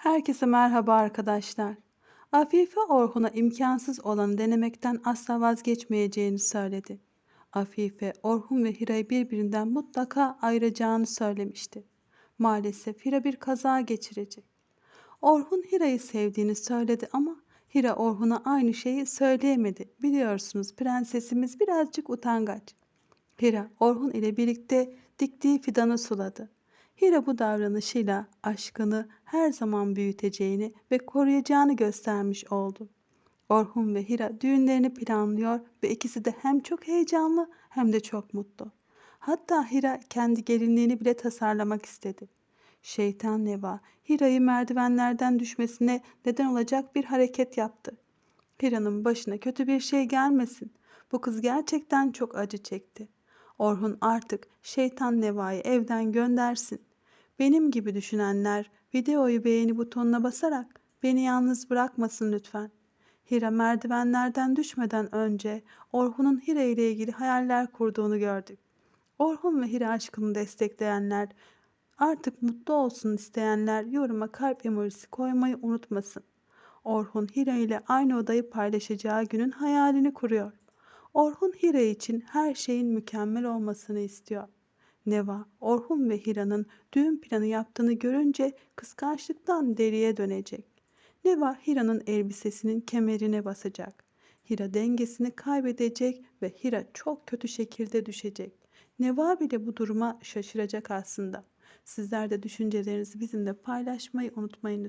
Herkese merhaba arkadaşlar. Afife Orhun'a imkansız olanı denemekten asla vazgeçmeyeceğini söyledi. Afife, Orhun ve Hira'yı birbirinden mutlaka ayıracağını söylemişti. Maalesef Hira bir kaza geçirecek. Orhun Hira'yı sevdiğini söyledi ama Hira Orhun'a aynı şeyi söyleyemedi. Biliyorsunuz prensesimiz birazcık utangaç. Hira Orhun ile birlikte diktiği fidanı suladı. Hira bu davranışıyla aşkını her zaman büyüteceğini ve koruyacağını göstermiş oldu. Orhun ve Hira düğünlerini planlıyor ve ikisi de hem çok heyecanlı hem de çok mutlu. Hatta Hira kendi gelinliğini bile tasarlamak istedi. Şeytan Neva, Hira'yı merdivenlerden düşmesine neden olacak bir hareket yaptı. Hira'nın başına kötü bir şey gelmesin. Bu kız gerçekten çok acı çekti. Orhun artık şeytan Neva'yı evden göndersin. Benim gibi düşünenler videoyu beğeni butonuna basarak beni yalnız bırakmasın lütfen. Hira merdivenlerden düşmeden önce Orhun'un Hira ile ilgili hayaller kurduğunu gördük. Orhun ve Hira aşkını destekleyenler, artık mutlu olsun isteyenler yoruma kalp emojisi koymayı unutmasın. Orhun Hira ile aynı odayı paylaşacağı günün hayalini kuruyor. Orhun Hira için her şeyin mükemmel olmasını istiyor. Neva, Orhun ve Hira'nın düğün planı yaptığını görünce kıskançlıktan deriye dönecek. Neva Hira'nın elbisesinin kemerine basacak. Hira dengesini kaybedecek ve Hira çok kötü şekilde düşecek. Neva bile bu duruma şaşıracak aslında. Sizler de düşüncelerinizi bizimle paylaşmayı unutmayın lütfen.